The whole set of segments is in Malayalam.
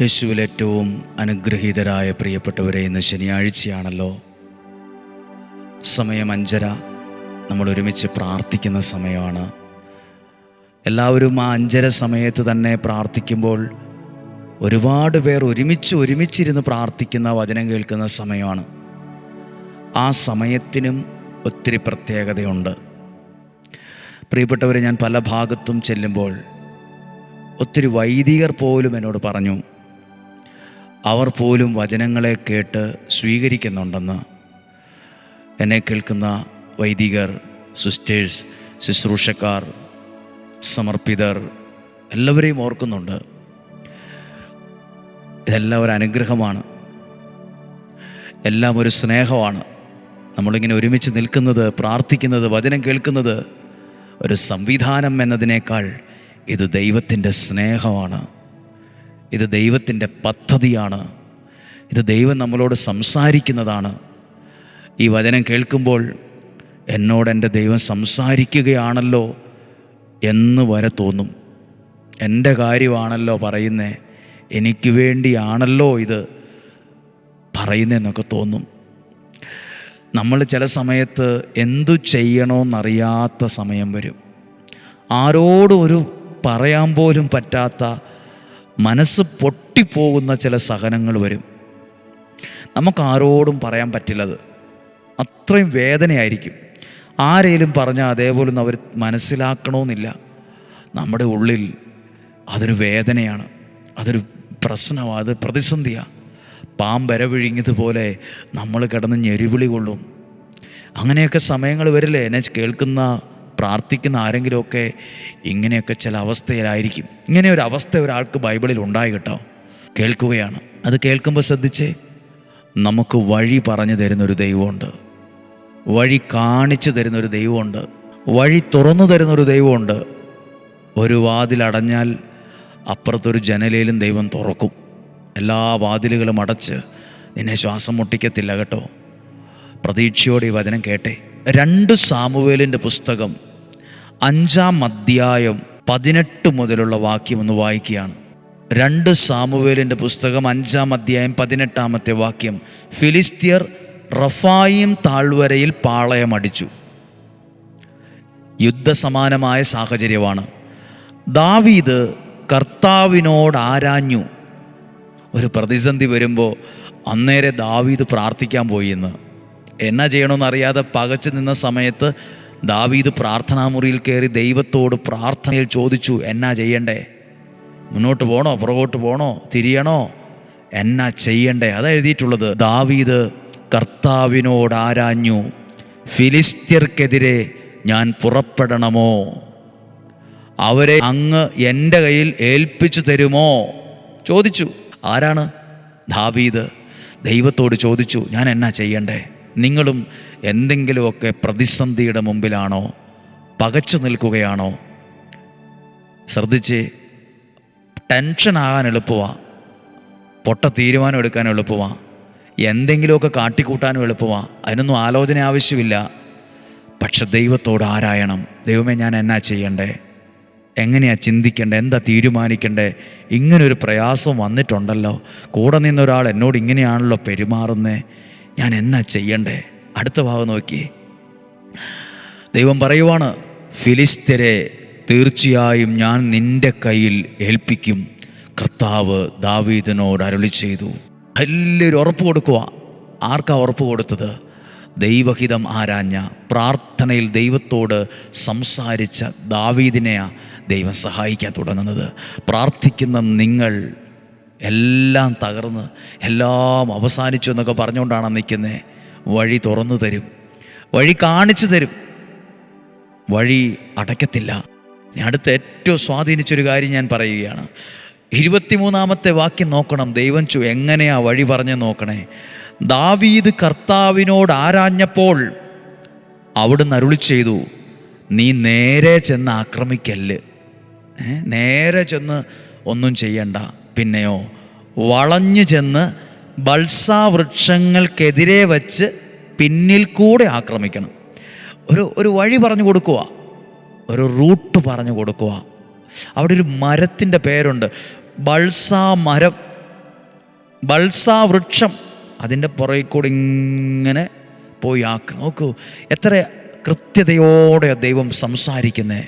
യേശുവിൽ ഏറ്റവും അനുഗ്രഹീതരായ പ്രിയപ്പെട്ടവരെ ഇന്ന് ശനിയാഴ്ചയാണല്ലോ. സമയം അഞ്ചര. നമ്മൾ ഒരുമിച്ച് പ്രാർത്ഥിക്കുന്ന സമയമാണ്. എല്ലാവരും ആ അഞ്ചര സമയത്ത് തന്നെ പ്രാർത്ഥിക്കുമ്പോൾ ഒരുപാട് പേർ ഒരുമിച്ച് ഒരുമിച്ചിരുന്ന് പ്രാർത്ഥിക്കുന്ന വചനം കേൾക്കുന്ന സമയമാണ്. ആ സമയത്തിനും ഒത്തിരി പ്രത്യേകതയുണ്ട്. പ്രിയപ്പെട്ടവരെ ഞാൻ പല ഭാഗത്തും ചെല്ലുമ്പോൾ ഒത്തിരി വൈദികർ പോലും എന്നോട് പറഞ്ഞു അവർ പോലും വചനങ്ങളെ കേട്ട് സ്വീകരിക്കുന്നുണ്ടെന്ന് എന്നെ കേൾക്കുന്ന വൈദികർ സിസ്റ്റേഴ്സ് ശുശ്രൂഷക്കാർ സമർപ്പിതർ എല്ലാവരെയും ഓർക്കുന്നുണ്ട്. ഇതെല്ലാം ഒരു അനുഗ്രഹമാണ്. എല്ലാം ഒരു സ്നേഹമാണ്. നമ്മളിങ്ങനെ ഒരുമിച്ച് നിൽക്കുന്നത് പ്രാർത്ഥിക്കുന്നത് വചനം കേൾക്കുന്നത് ഒരു സംവിധാനം എന്നതിനേക്കാൾ ഇത് ദൈവത്തിന്റെ സ്നേഹമാണ്. ഇത് ദൈവത്തിന്റെ പദ്ധതിയാണ്. ഇത് ദൈവം നമ്മളോട് സംസാരിക്കുന്നതാണ്. ഈ വചനം കേൾക്കുമ്പോൾ എന്നോട് എന്റെ ദൈവം സംസാരിക്കുകയാണല്ലോ എന്ന് വരെ തോന്നും. എന്റെ കാര്യമാണല്ലോ പറയുന്നേ. എനിക്ക് വേണ്ടിയാണല്ലോ ഇത് പറയുന്നതെന്നൊക്കെ തോന്നും. നമ്മൾ ചില സമയത്ത് എന്തു ചെയ്യണമെന്നറിയാത്ത സമയം വരും. ആരോടും ഒരു പറയാൻ പോലും പറ്റാത്ത മനസ്സ് പൊട്ടിപ്പോകുന്ന ചില സഹനങ്ങൾ വരും. നമുക്ക് ആരോടും പറയാൻ പറ്റില്ലത്. അത്രയും വേദനയായിരിക്കും. ആരേലും പറഞ്ഞാൽ അതേപോലെ അവർ മനസ്സിലാക്കണമെന്നില്ല നമ്മുടെ ഉള്ളിൽ അതൊരു വേദനയാണ്. അതൊരു പ്രശ്നമാണ് അത് പ്രതിസന്ധിയാണ് പാമ്പര വിഴുങ്ങിയതുപോലെ നമ്മൾ കിടന്ന് ഞെരുവിളി കൊള്ളും. അങ്ങനെയൊക്കെ സമയങ്ങൾ വരില്ലേ? എന്നെ കേൾക്കുന്ന പ്രാർത്ഥിക്കുന്ന ആരെങ്കിലുമൊക്കെ ഇങ്ങനെയൊക്കെ ചില അവസ്ഥയിലായിരിക്കും. ഇങ്ങനെ ഒരു അവസ്ഥ ഒരാൾക്ക് ബൈബിളിൽ ഉണ്ടായി കേട്ടോ. കേൾക്കുകയാണ്. അത് കേൾക്കുമ്പോൾ ശ്രദ്ധിച്ച് നമുക്ക് വഴി പറഞ്ഞു തരുന്നൊരു ദൈവമുണ്ട്. വഴി കാണിച്ചു തരുന്നൊരു ദൈവമുണ്ട്. വഴി തുറന്നു തരുന്നൊരു ദൈവമുണ്ട്. ഒരു വാതിലടഞ്ഞാൽ അപ്പുറത്തൊരു ജനലയിലും ദൈവം തുറക്കും. എല്ലാ വാതിലുകളും അടച്ച് നിന്നെ ശ്വാസം മുട്ടിക്കത്തില്ല കേട്ടോ. പ്രതീക്ഷയോടെ ഈ വചനം കേട്ടെ. രണ്ട് സാമുവേലിന്റെ പുസ്തകം അഞ്ചാം അധ്യായം പതിനെട്ട് മുതലുള്ള വാക്യം ഒന്ന് വായിക്കുകയാണ്. രണ്ട് സാമുവേലിന്റെ പുസ്തകം അഞ്ചാം അധ്യായം പതിനെട്ടാമത്തെ വാക്യം. ഫിലിസ്തീയർ റഫായിം താഴ്വരയിൽ പാളയമടിച്ചു. യുദ്ധസമാനമായ സാഹചര്യമാണ്. ദാവീദ് കർത്താവിനോട് ആരാഞ്ഞു? ഒരു പ്രതിസന്ധി വരുമ്പോൾ അന്നേരെ ദാവീദ് പ്രാർത്ഥിക്കാൻ പോയി എന്ന്. എന്നാ ചെയ്യണമെന്നറിയാതെ പകച്ചു നിന്ന സമയത്ത് ദാവീദ് പ്രാർത്ഥനാമുറിയിൽ കയറി ദൈവത്തോട് പ്രാർത്ഥനയിൽ ചോദിച്ചു എന്നാ ചെയ്യണ്ടേ? മുന്നോട്ട് പോകണോ പുറകോട്ട് പോകണോ തിരിയണോ? എന്നാ ചെയ്യണ്ടേ? അതാ എഴുതിയിട്ടുള്ളത്. ദാവീദ് കർത്താവിനോട് ആരാഞ്ഞു ഫിലിസ്ത്യർക്കെതിരെ ഞാൻ പുറപ്പെടണമോ? അവരെ അങ്ങ് എന്റെ കയ്യിൽ ഏൽപ്പിച്ചു തരുമോ? ചോദിച്ചു. ആരാണ്? ദാവീദ് ദൈവത്തോട് ചോദിച്ചു ഞാൻ എന്നാ ചെയ്യണ്ടേ? നിങ്ങളും എന്തെങ്കിലുമൊക്കെ പ്രതിസന്ധിയുടെ മുമ്പിലാണോ പകച്ചു നിൽക്കുകയാണോ? ശ്രദ്ധിച്ച് ടെൻഷനാകാൻ എളുപ്പമാണ് പൊട്ട തീരുമാനം എടുക്കാൻ എളുപ്പമാണ് എന്തെങ്കിലുമൊക്കെ കാട്ടിക്കൂട്ടാനും എളുപ്പമാണ് അതിനൊന്നും ആലോചന ആവശ്യമില്ല. പക്ഷെ ദൈവത്തോട് ആരായണം? ദൈവമേ ഞാൻ എന്നാ ചെയ്യണ്ടേ? എങ്ങനെയാണ് ചിന്തിക്കേണ്ടത് എന്താ തീരുമാനിക്കണ്ടേ? ഇങ്ങനൊരു പ്രയാസം വന്നിട്ടുണ്ടല്ലോ. കൂടെ നിന്നൊരാൾ എന്നോട് ഇങ്ങനെയാണല്ലോ പെരുമാറുന്നേ. ഞാൻ എന്നാ ചെയ്യണ്ടേ? അടുത്ത ഭാഗം നോക്കി. ദൈവം പറയുവാണ് ഫിലിസ്തരെ തീർച്ചയായും ഞാൻ നിന്റെ കയ്യിൽ ഏൽപ്പിക്കും. കർത്താവ് ദാവീദിനോട് അരുളി ചെയ്തു വലിയൊരു ഉറപ്പ് കൊടുക്കുക. ആർക്കാ ഉറപ്പ് കൊടുത്തത്? ദൈവഹിതം ആരാഞ്ഞ പ്രാർത്ഥനയിൽ ദൈവത്തോട് സംസാരിച്ച ദാവീദിനെയാ ദൈവം സഹായിക്കാൻ തുടങ്ങുന്നത്. പ്രാർത്ഥിക്കുന്ന നിങ്ങൾ എല്ലാം തകർന്ന് എല്ലാം അവസാനിച്ചു എന്നൊക്കെ പറഞ്ഞുകൊണ്ടാണ് നിൽക്കുന്നത് വഴി തുറന്നു തരും. വഴി കാണിച്ചു തരും. വഴി അടയ്ക്കത്തില്ല. ഞാൻ അടുത്ത ഏറ്റവും സ്വാധീനിച്ചൊരു കാര്യം ഞാൻ പറയുകയാണ്. ഇരുപത്തിമൂന്നാമത്തെ വാക്യം നോക്കണം. ദൈവം ചു എങ്ങനെയാ വഴി പറഞ്ഞ് നോക്കണേ. ദാവീദ് കർത്താവിനോട് ആരാഞ്ഞപ്പോൾ അവിടുന്ന് അരുളി ചെയ്തു നീ നേരെ ചെന്ന് ആക്രമിക്കല്ല്. നേരെ ചെന്ന് ഒന്നും ചെയ്യണ്ട. പിന്നെയോ വളഞ്ഞു ചെന്ന് ബൾസാവൃക്ഷങ്ങൾക്കെതിരെ വച്ച് പിന്നിൽ കൂടെ ആക്രമിക്കണം. ഒരു ഒരു വഴി പറഞ്ഞു കൊടുക്കുക. ഒരു റൂട്ട് പറഞ്ഞു കൊടുക്കുക. അവിടെ ഒരു മരത്തിന്റെ പേരുണ്ട്. ബൾസാ മരം. ബൾസാ വൃക്ഷം. അതിന്റെ പുറകിൽ കൂടി ഇങ്ങനെ പോയി ആക്ക നോക്കൂ എത്ര കൃത്യതയോടെ ദൈവം സംസാരിക്കുന്നേ.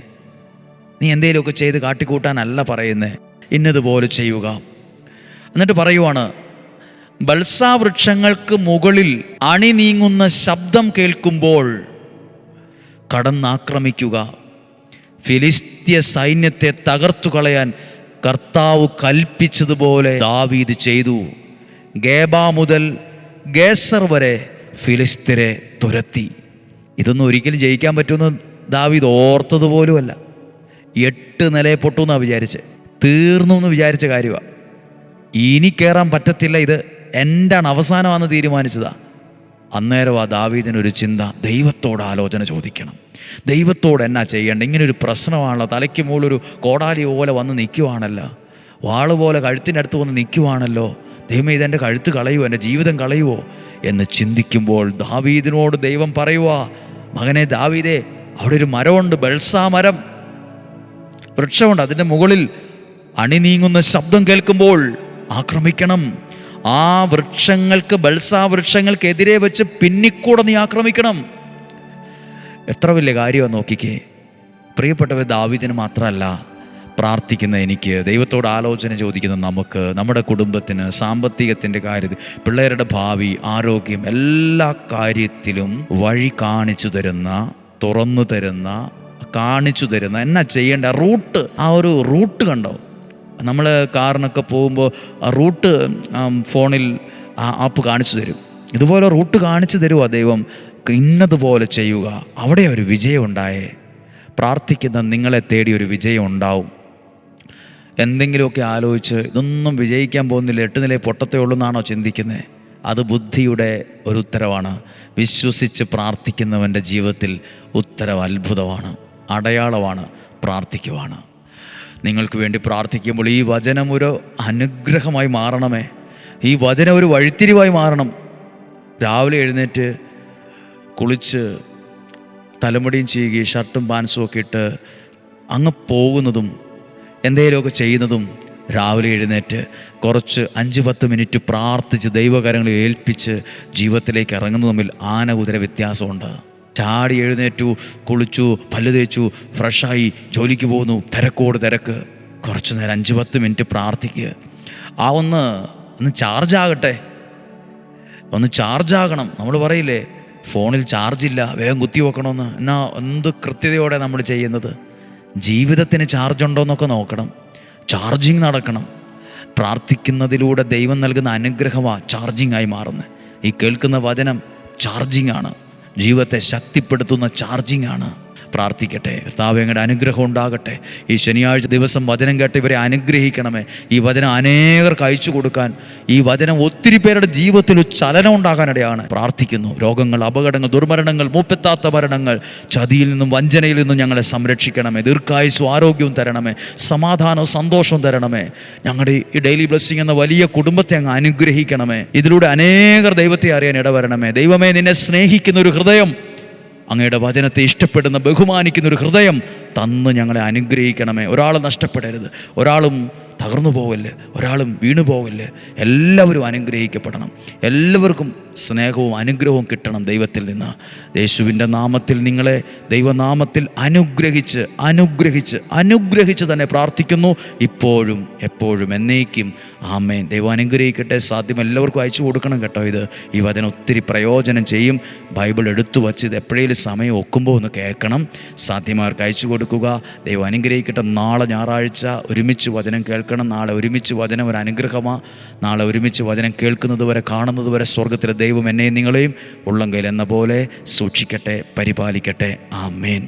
നീ എന്തെങ്കിലുമൊക്കെ ചെയ്ത് കാട്ടിക്കൂട്ടാനല്ല പറയുന്നേ. ഇന്നതുപോലെ ചെയ്യുക. എന്നിട്ട് പറയുവാണ് ബൽസാവൃക്ഷങ്ങൾക്ക് മുകളിൽ അണി നീങ്ങുന്ന ശബ്ദം കേൾക്കുമ്പോൾ കടന്നാക്രമിക്കുക. ഫിലിസ്തീയ സൈന്യത്തെ തകർത്തു കളയാൻ കർത്താവ് കൽപ്പിച്ചതുപോലെ ദാവീദ് ചെയ്തു. ഗേബ മുതൽ ഗേസർ വരെ ഫിലിസ്തീരെ തുരത്തി. ഇതൊന്നും ഒരിക്കലും ജയിക്കാൻ പറ്റുമെന്ന് ദാവീദ് ഓർത്തതുപോലുമല്ല. എട്ട് നിലയെ പൊട്ടു എന്നാണ് വിചാരിച്ച്. തീർന്നു എന്ന് വിചാരിച്ച കാര്യമാണ് ഇനി കയറാൻ പറ്റത്തില്ല ഇത് എന്റെയാണ് അവസാനമാണെന്ന് തീരുമാനിച്ചതാ. അന്നേരം ആ ദാവീദിനൊരു ചിന്ത ദൈവത്തോട് ആലോചന ചോദിക്കണം. ദൈവത്തോട് എന്നാ ചെയ്യേണ്ട ഇങ്ങനൊരു പ്രശ്നമാണല്ലോ തലയ്ക്ക് മുകളിലൊരു കോടാലി പോലെ വന്ന് നിൽക്കുവാണല്ലോ. വാൾ പോലെ കഴുത്തിന്റെ അടുത്ത് വന്ന് നിൽക്കുവാണല്ലോ. ദൈവമേ ഇതെന്റെ കഴുത്ത് കളയുമോ എന്റെ ജീവിതം കളയുമോ എന്ന് ചിന്തിക്കുമ്പോൾ ദാവീദിനോട് ദൈവം പറയുവാ മകനെ ദാവീദേ അവിടെ ഒരു മരമുണ്ട് ബൽസാ മരം. വൃക്ഷമുണ്ട് അതിന്റെ മുകളിൽ അണി നീങ്ങുന്ന ശബ്ദം കേൾക്കുമ്പോൾ ആക്രമിക്കണം. ആ വൃക്ഷങ്ങൾക്ക് ബൽസാ വൃക്ഷങ്ങൾക്കെതിരെ വെച്ച് പിന്നിക്കൂടെ നീ ആക്രമിക്കണം. എത്ര വലിയ കാര്യമാണ് നോക്കിക്കേ. പ്രിയപ്പെട്ടവ ദാവിദിന് മാത്രമല്ല പ്രാർത്ഥിക്കുന്ന എനിക്ക് ദൈവത്തോട് ആലോചന ചോദിക്കുന്ന നമുക്ക് നമ്മുടെ കുടുംബത്തിന് സാമ്പത്തികത്തിന്റെ കാര്യത്തിൽ പിള്ളേരുടെ ഭാവി ആരോഗ്യം എല്ലാ കാര്യത്തിലും വഴി കാണിച്ചു തരുന്ന തുറന്നു തരുന്ന കാണിച്ചു തരുന്ന എന്നാ ചെയ്യേണ്ട റൂട്ട് ആ ഒരു റൂട്ട് കണ്ടോ? നമ്മൾ കാറിനൊക്കെ പോകുമ്പോൾ റൂട്ട് ഫോണിൽ ആപ്പ് കാണിച്ചു തരും. ഇതുപോലെ റൂട്ട് കാണിച്ചു തരുമോ ദൈവം. ഇന്നതുപോലെ ചെയ്യുക. അവിടെ ഒരു വിജയം ഉണ്ടായേ പ്രാർത്ഥിക്കുന്ന നിങ്ങളെ തേടി ഒരു വിജയം ഉണ്ടാവും. എന്തെങ്കിലുമൊക്കെ ആലോചിച്ച് ഇതൊന്നും വിജയിക്കാൻ പോകുന്നില്ല എട്ട് നില പൊട്ടത്തേ ഉള്ളൂ എന്നാണോ ചിന്തിക്കുന്നത് അത് ബുദ്ധിയുടെ ഒരു ഉത്തരവാണ്. വിശ്വസിച്ച് പ്രാർത്ഥിക്കുന്നവന്റെ ജീവിതത്തിൽ ഉത്തരവ് അത്ഭുതമാണ് അടയാളമാണ് പ്രാർത്ഥിക്കുവാണ്. നിങ്ങൾക്ക് വേണ്ടി പ്രാർത്ഥിക്കുമ്പോൾ ഈ വചനം ഒരു അനുഗ്രഹമായി മാറണമേ. ഈ വചനം ഒരു വഴിത്തിരിവായി മാറണം. രാവിലെ എഴുന്നേറ്റ് കുളിച്ച് തലമുടിയും ചെയ്യുകയും ഷർട്ടും പാൻസും ഒക്കെ ഇട്ട് അങ്ങ് പോകുന്നതും എന്തെങ്കിലുമൊക്കെ ചെയ്യുന്നതും രാവിലെ എഴുന്നേറ്റ് കുറച്ച് അഞ്ച് പത്ത് മിനിറ്റ് പ്രാർത്ഥിച്ച് ദൈവകരങ്ങളെ ഏൽപ്പിച്ച് ജീവിതത്തിലേക്ക് ഇറങ്ങുന്നത് തമ്മിൽ ആന കുതിര വ്യത്യാസമുണ്ട്. ചാടി എഴുന്നേറ്റു കുളിച്ചു പല്ല് തേച്ചു ഫ്രഷായി ജോലിക്ക് പോകുന്നു. തിരക്കോട് തിരക്ക്. കുറച്ച് നേരം അഞ്ച് പത്ത് മിനിറ്റ് പ്രാർത്ഥിക്കുക ആ ഒന്ന് ഒന്ന് ചാർജ് ആകട്ടെ. ഒന്ന് ചാർജ് നമ്മൾ പറയില്ലേ ഫോണിൽ ചാർജില്ല വേഗം കുത്തി വെക്കണമെന്ന്. എന്നാ എന്ത് കൃത്യതയോടെ നമ്മൾ ചെയ്യുന്നത്? ജീവിതത്തിന് ചാർജ് ഉണ്ടോ എന്നൊക്കെ നോക്കണം. ചാർജിങ് നടക്കണം. പ്രാർത്ഥിക്കുന്നതിലൂടെ ദൈവം നൽകുന്ന അനുഗ്രഹമാണ് ചാർജിങ് ആയി മാറുന്നത് ഈ കേൾക്കുന്ന വചനം ചാർജിങ് ആണ്. ജീവിതത്തെ ശക്തിപ്പെടുത്തുന്ന ചാർജിങ് ആണ്. പ്രാർത്ഥിക്കട്ടെ. കർത്താവങ്ങളുടെ അനുഗ്രഹം ഉണ്ടാകട്ടെ. ഈ ശനിയാഴ്ച ദിവസം വചനം കേട്ട് ഇവരെ അനുഗ്രഹിക്കണമേ. ഈ വചനം അനേകർക്ക് അയച്ചു കൊടുക്കാൻ ഈ വചനം ഒത്തിരി പേരുടെ ജീവിതത്തിൽ ഒരു ചലനം ഉണ്ടാകാനിടയാണ്. പ്രാർത്ഥിക്കുന്നു. രോഗങ്ങൾ അപകടങ്ങൾ ദുർമരണങ്ങൾ മൂപ്പെത്താത്ത മരണങ്ങൾ ചതിയിൽ നിന്നും വഞ്ചനയിൽ നിന്നും ഞങ്ങളെ സംരക്ഷിക്കണമേ. ദീർഘായുസ്സും ആരോഗ്യവും തരണമേ. സമാധാനവും സന്തോഷവും തരണമേ. ഞങ്ങളുടെ ഈ ഡെയിലി ബ്ലെസ്സിങ് എന്ന വലിയ കുടുംബത്തെ അങ്ങ് അനുഗ്രഹിക്കണമേ. ഇതിലൂടെ അനേകർ ദൈവത്തെ അറിയാൻ ഇടവരണമേ. ദൈവമേ നിന്നെ സ്നേഹിക്കുന്ന ഒരു ഹൃദയം അങ്ങയുടെ വചനത്തെ ഇഷ്ടപ്പെടുന്ന ബഹുമാനിക്കുന്ന ഒരു ഹൃദയം തന്ന് ഞങ്ങളെ അനുഗ്രഹിക്കണമേ. ഒരാൾ നഷ്ടപ്പെടരുത്. ഒരാളും തകർന്നു പോവല്ലേ? ഒരാളും വീണു പോവല്ലേ എല്ലാവരും അനുഗ്രഹിക്കപ്പെടണം. എല്ലാവർക്കും സ്നേഹവും അനുഗ്രഹവും കിട്ടണം ദൈവത്തിൽ നിന്ന്. യേശുവിന്റെ നാമത്തിൽ നിങ്ങളെ ദൈവനാമത്തിൽ അനുഗ്രഹിച്ച് അനുഗ്രഹിച്ച് അനുഗ്രഹിച്ച് തന്നെ പ്രാർത്ഥിക്കുന്നു. ഇപ്പോഴും എപ്പോഴും എന്നേക്കും. ആമേൻ. ദൈവം അനുഗ്രഹിക്കട്ടെ. സാധ്യം എല്ലാവർക്കും അയച്ചു കൊടുക്കണം കേട്ടോ ഇത്. ഈ വചനം ഒത്തിരി പ്രയോജനം ചെയ്യും. ബൈബിൾ എടുത്തു വച്ച് ഇത് എപ്പോഴേലും സമയം ഒക്കുമ്പോൾ ഒന്ന് കേൾക്കണം. സാധ്യമാർക്ക് അയച്ചു കൊടുക്കുക. ദൈവം അനുഗ്രഹിക്കട്ടെ. നാളെ ഞായറാഴ്ച ഒരുമിച്ച് വചനം കേൾക്കണം. നാളെ ഒരുമിച്ച് വചനം ഒരു അനുഗ്രഹമാണ് നാളെ ഒരുമിച്ച് വചനം കേൾക്കുന്നത് വരെ കാണുന്നത് വരെ സ്വർഗത്തിലെ ദൈവം എന്നെയും നിങ്ങളെയും ഉള്ളം കയ്യിൽ എന്ന പോലെ സൂക്ഷിക്കട്ടെ പരിപാലിക്കട്ടെ. ആമേൻ.